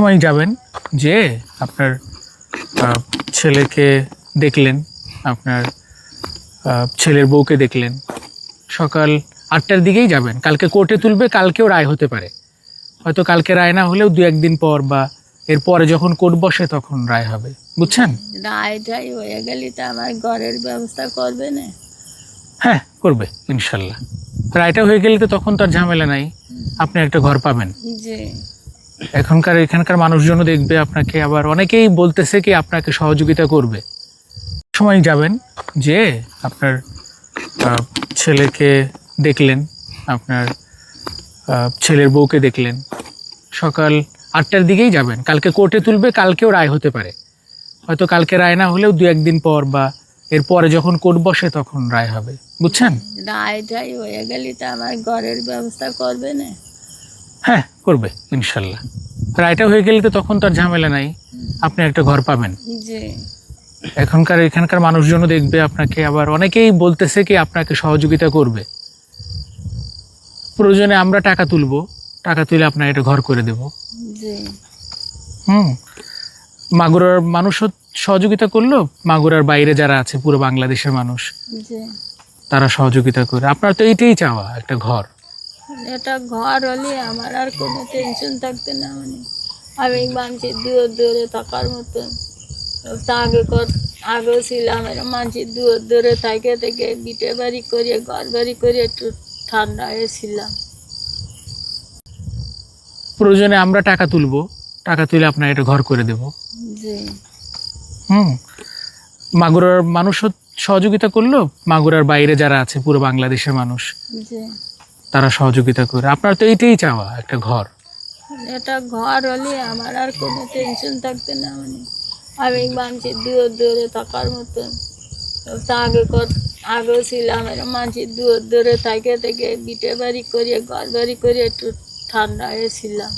সময় যাবেন যে আপনার ছেলেকে দেখলেন আপনার ছেলের বউকে দেখলেন। সকাল আটটার দিকেই যাবেন। কালকে কোর্টে তুলবে কালকেও রায় হতে পারে। হয়তো কালকে রায় না হলেও দু একদিন পর বা এরপরে যখন কোর্ট বসে তখন রায় হবে। বুঝছেন? রায়টাই হয়ে গেলে তো আমার ঘরের ব্যবস্থা করবে না। হ্যাঁ করবে ইনশাল্লাহ। রায়টা হয়ে গেলে তো তখন তার ঝামেলা নাই। আপনি একটা ঘর পাবেন। যে এখনকার এখানকার মানুষজনও দেখবে আপনাকে আবার অনেকেই বলতেছে কি আপনাকে সহযোগিতা করবে। সময় যাবেন যে আপনার ছেলেকে দেখলেন আপনার ছেলের বউকে দেখলেন। সকাল আটটার দিকেই যাবেন। কালকে কোর্টে তুলবে কালকেও রায় হতে পারে। হয়তো কালকে রায় না হলেও দু একদিন পর বা এরপরে যখন কোর্ট বসে তখন রায় হবে। বুঝছেন? রায়টাই হয়ে গেলে তো আমার ঘরের ব্যবস্থা করবে না। হ্যাঁ করবে ইনশাল্লাহ। রায়টা হয়ে গেলে তো তখন তো আর ঝামেলা নাই। আপনি একটা ঘর পাবেন। এখনকার এখানকার মানুষজনও দেখবে আপনাকে। আবার অনেকেই বলতেছে কি আপনাকে সহযোগিতা করবে। প্রয়োজনে আমরা টাকা তুলবো। টাকা তুলে আপনার এটা ঘর করে দেব। হুম। মাগুরার মানুষও সহযোগিতা করল। মাগুরার বাইরে যারা আছে পুরো বাংলাদেশের মানুষ তারা সহযোগিতা করে। আপনার তো এইটাই চাওয়া একটা ঘর। এটা ঘর হলে আমার আর কোনো টেনশন থাকতে না মানে আমি মানুষের দূরে দূরে থাকার মতন। আগে কর আগেও ছিলাম এরকম মানুষের দূরে দূরে থেকে থেকে বিটে বাড়ি করে ঘর বাড়ি করে একটু ঠান্ডা হয়েছিলাম প্রয়োজনে আমরা টাকা তুলবো টাকা তুলে আপনার এটা ঘর করে দেব। হুম। মাগুরার মানুষও সহযোগিতা করল মাগুরার বাইরে যারা আছে পুরো বাংলাদেশের মানুষ। তারা সহযোগিতা করে। আপনার তো এইটাই চাওয়া, একটা ঘর। এটা ঘর হলে আমার আর কোনো টেনশন থাকতে না মানে আমি মানুষের দূর দূরে থাকার মতন। আগে আগেও ছিলাম এরকম মানুষের দূর দূরে থাকে থেকে বিটে বাড়ি করিয়ে ঘর বাড়ি করিয়ে একটু ঠান্ডা হয়েছিলাম